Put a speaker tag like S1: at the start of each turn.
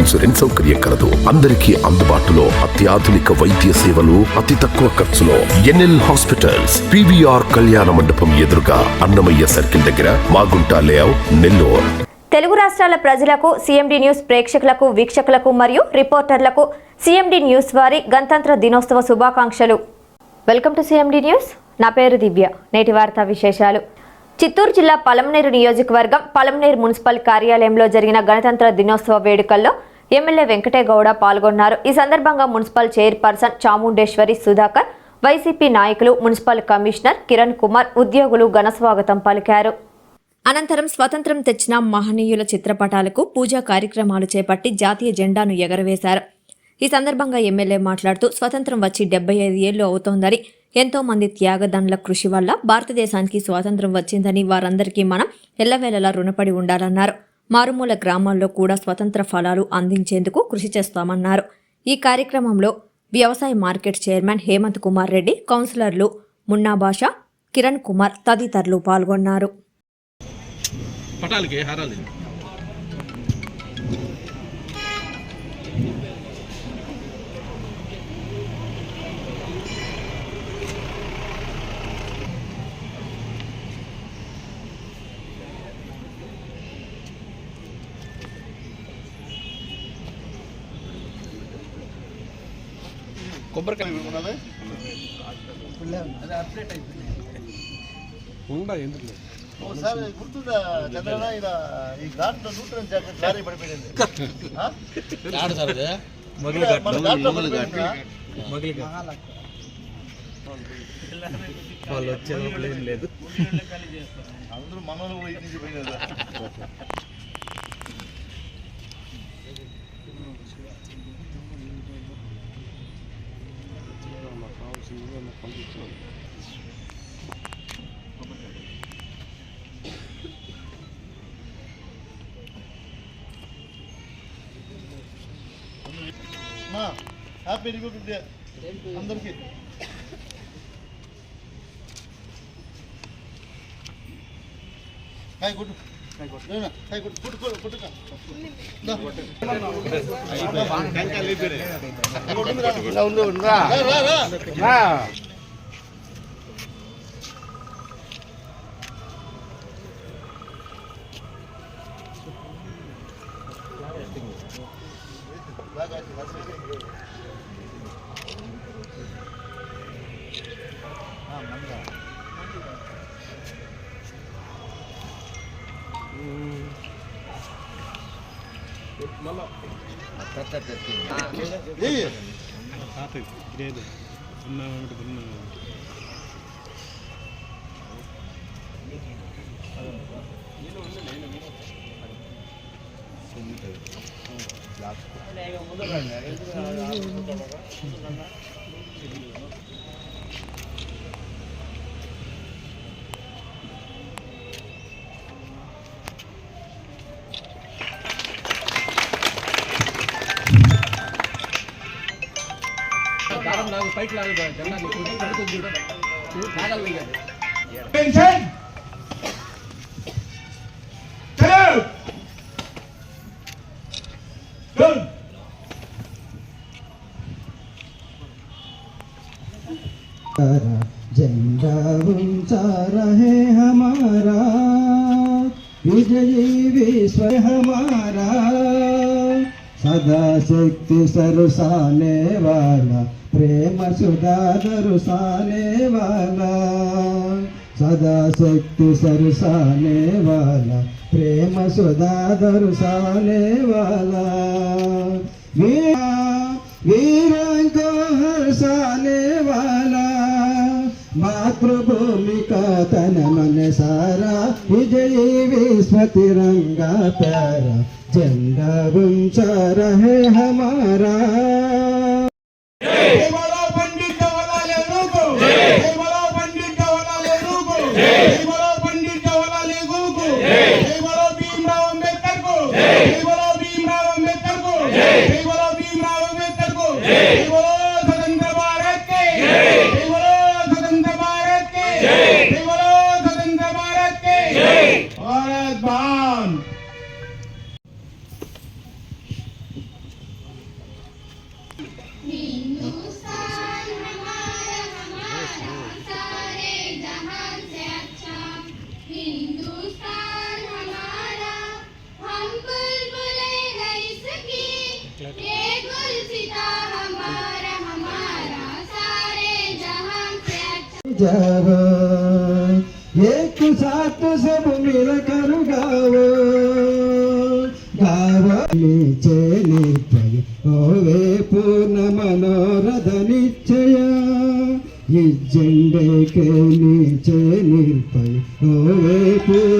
S1: Insurance సౌకర్యం కలదు. అందరికీ అందుబాటులో అత్యాధునిక వైద్య సేవలు అతి తక్కువ ఖర్చులో ఎన్ఎల్ హాస్పిటల్స్ పివిఆర్ కళ్యాణ మండపం ఎదురుగా అన్నమయ్య సర్కిల్ దగ్గర మాగుంట లేఅవుట్ నెల్లూరు.
S2: తెలుగు రాష్ట్రాల ప్రజలకు సిఎండి న్యూస్ ప్రేక్షకులకు వీక్షకులకు మరియు రిపోర్టర్లకు సిఎండి న్యూస్ వారి గణతంత్ర దినోత్సవ శుభాకాంక్షలు. Welcome to CMD news. నా పేరు దివ్య. నేటి వార్తా విశేషాలు. చిత్తూరు జిల్లా పలమనేరు నియోజకవర్గం పలమనేరు మున్సిపల్ కార్యాలయంలో జరిగిన గణతంత్ర దినోత్సవ వేడుకల్లో ఎమ్మెల్యే వెంకటేగౌడ పాల్గొన్నారు. ఈ సందర్భంగా municipal chairperson Chamundeshwari Sudhakar YCP నాయకులు మున్సిపల్ కమిషనర్ కిరణ్ కుమార్ ఉద్యోగులు ఘనస్వాగతం పలికారు. అనంతరం స్వతంత్రం తెచ్చిన మహనీయుల చిత్రపటాలకు పూజా కార్యక్రమాలు చేపట్టి జాతీయ జెండాను ఎగరవేశారు. ఈ సందర్భంగా ఎమ్మెల్యే మాట్లాడుతూ స్వతంత్రం వచ్చి డెబ్బై ఐదు ఏళ్ళు అవుతోందని ఎంతో మంది త్యాగదండ్ల కృషి వల్ల భారతదేశానికి స్వాతంత్రం వచ్చిందని వారందరికీ మనం ఎల్లవేళలా రుణపడి ఉండాలన్నారు. మారుమూల గ్రామాల్లో కూడా స్వతంత్ర ఫలాలు అందించేందుకు కృషి చేస్తామన్నారు. ఈ కార్యక్రమంలో వ్యవసాయ మార్కెట్ చైర్మన్ హేమంత్ కుమార్ రెడ్డి కౌన్సిలర్లు మున్నా బాషా కిరణ్ కుమార్ తదితరులు పాల్గొన్నారు.
S3: పటాలకి హారాలు కొబ్బరికాయ ఉండా ఎందుకు
S4: ఒకసారి గుర్తుందా చంద్రన ఇలా ఈ ఘాట్లో నూటన్ జారీ పడిపోయింది?
S3: వాళ్ళు వచ్చే లోపల ఏం లేదు.
S4: అందరూ మనలో పోయి నుంచి పోయినారు మా హ్యాపీ రిపబ్లిక్ డే అందరికీ hi good hi good hi good good Mm-hmm. Good good రా రా ಫೈಟ್
S3: ಲಾಗ ಜನ ಆಗಲ್ಲ ಈಗ
S5: ಟೆನ್ಷನ್ ಚಲೋ ಡನ್
S6: झंडा ऊँचा रहे हमारा विजयी विश्व हमारा సదా శక్తి సరుసానే వాలా. ప్రేమ సుధాధరు సానే వాలా. సదా శక్తి సరుసానే వాలా. ప్రేమ సుధాధరు సానే వాలా. వీరా मातृभूमि का तन मन सारा विजयी विश्व तिरंगा प्यारा झंडा बुंचा रहे हमारा తెచ్చావో ఏకు సాత్తు సభ మీద కరుగావో నిశ్చయ ఓవే పూర్ణ మనోరథ నిశ్చయ ఈ జెండకే నిశ్చయ నిర్పయ ఓవే పూర్ణ